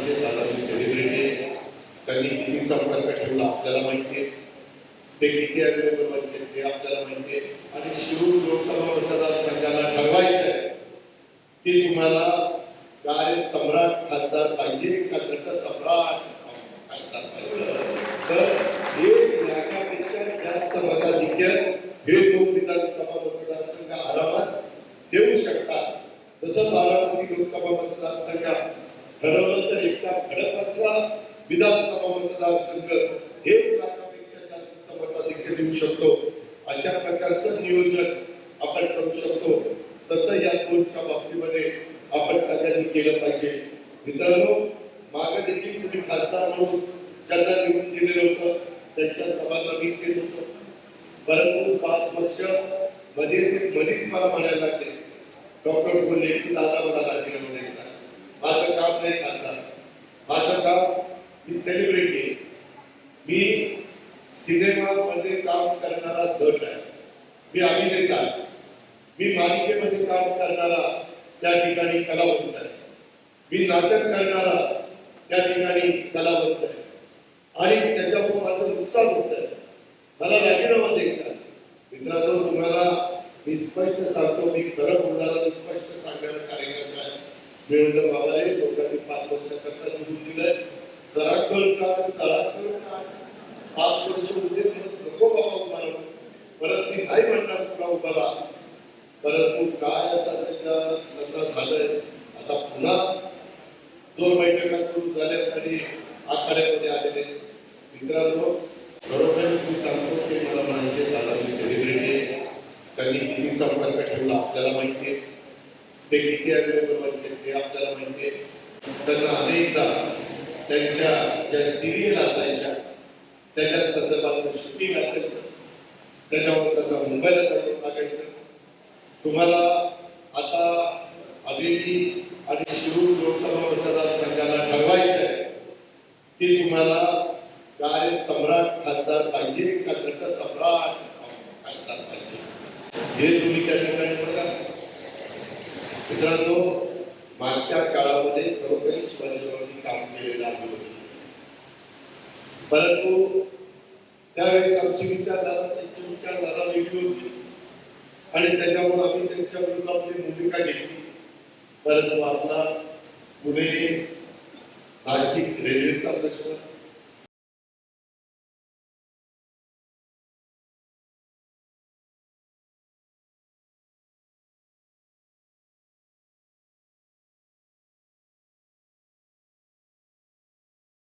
म्हणायचे दादाजी सेलिब्रिटी त्यांनी किती संपर्क ठेवला आपल्याला माहिती आहे. ते किती अवेलेबल व्हायचे ते आपल्याला माहिती आहे. आणि शिरूर लोकसभा मतदारसंघाला ठरवायचं आहे की तुम्हाला काय सम्राट खासदार पाहिजे का नट सम्राट खासदार पाहिजे? तर एक लाखापेक्षा जास्त मताधिक्य हे दोन विधानसभा मतदारसंघ आरामात देऊ शकतात. जसं बारामती लोकसभा मतदारसंघात ठरवलं तर एकटा खडकवासला विधानसभा मतदारसंघ एक लाखापेक्षा जास्त मताधिक्य देऊ शकतो. अशा प्रकारचं नियोजन आपण करू शकतो. तसं या दोनच्या बाबतीमध्ये आपण सगळ्यांनी केलं पाहिजे. मित्रांनो मागे देखील तुम्ही खासदार म्हणून ज्यांना निवडून दिलेलं होतं त्यांच्या सभांना मीच येत परंतु पाच वर्षमध्ये मध्येच मला म्हणायला लागले. डॉक्टर बोलले की दादा मला माझं काम खासदार माझं काम मी सेलिब्रिटी आहे मी सिनेमामध्ये काम करणारा दट आहे. मी अभिनेता मी मालिकेमध्ये काम करणारा त्या ठिकाणी कलावंत आहे. मी नाटक करणारा त्या ठिकाणी कलावंत आहे. आणि त्याच्यामुळे माझं नुकसान होत आहे. मला राजीनामा द्यायचा मित्रांनो तुम्हाला मी स्पष्ट सांगतो मी खरं बोलणारा स्पष्ट सांगणारा कार्यकर्ता आहे मी लोकांनी पाच वर्षाकरता निवडून दिलंय. जरा कळ का जरा कळ का? पाच वर्ष उद्या नको बाबा उभा राहू परत ती नाही म्हणणार तुला उभा राहा परंतु काय आता त्याच्या नंतर झालंय? आता पुन्हा जोर बैठका सुरू झाल्या आणि आखाड्यामध्ये आलेले मित्रांनो खरोखरच मी सांगतो ते मला म्हणायचे दादा मी सेलिब्रिटी आहे. त्यांनी किती संपर्क ठेवला आपल्याला माहिती आहे. ते किती अवेलेबल ते आपल्याला माहिती आहे त्यांना अनेकदा त्यांच्या ज्या सिरियल असायच्या त्याच्या संदर्भात शूटिंग असायचं. त्याच्यावर त्यांना मुंबईला जाऊन तुम्हाला आता अभिनेत्री आणि शिरूर लोकसभा मतदारसंघाला ठरवायचं आहे की तुम्हाला काय सम्राट खासदार पाहिजे का सम्राट खासदार पाहिजे? हे तुम्ही त्या ठिकाणी बघा. मित्रांनो मागच्या काळामध्ये खरोखरी शिवाजीरावांनी काम केलेलं आहे परंतु त्यावेळेस आमची विचारधारा त्यांची विचारधारा वेगळी होती. आणि त्याच्यामुळे आम्ही त्यांच्या विरोधामध्ये भूमिका घेतली. परंतु आपला पुणे नाशिक रेल्वेचा प्रश्न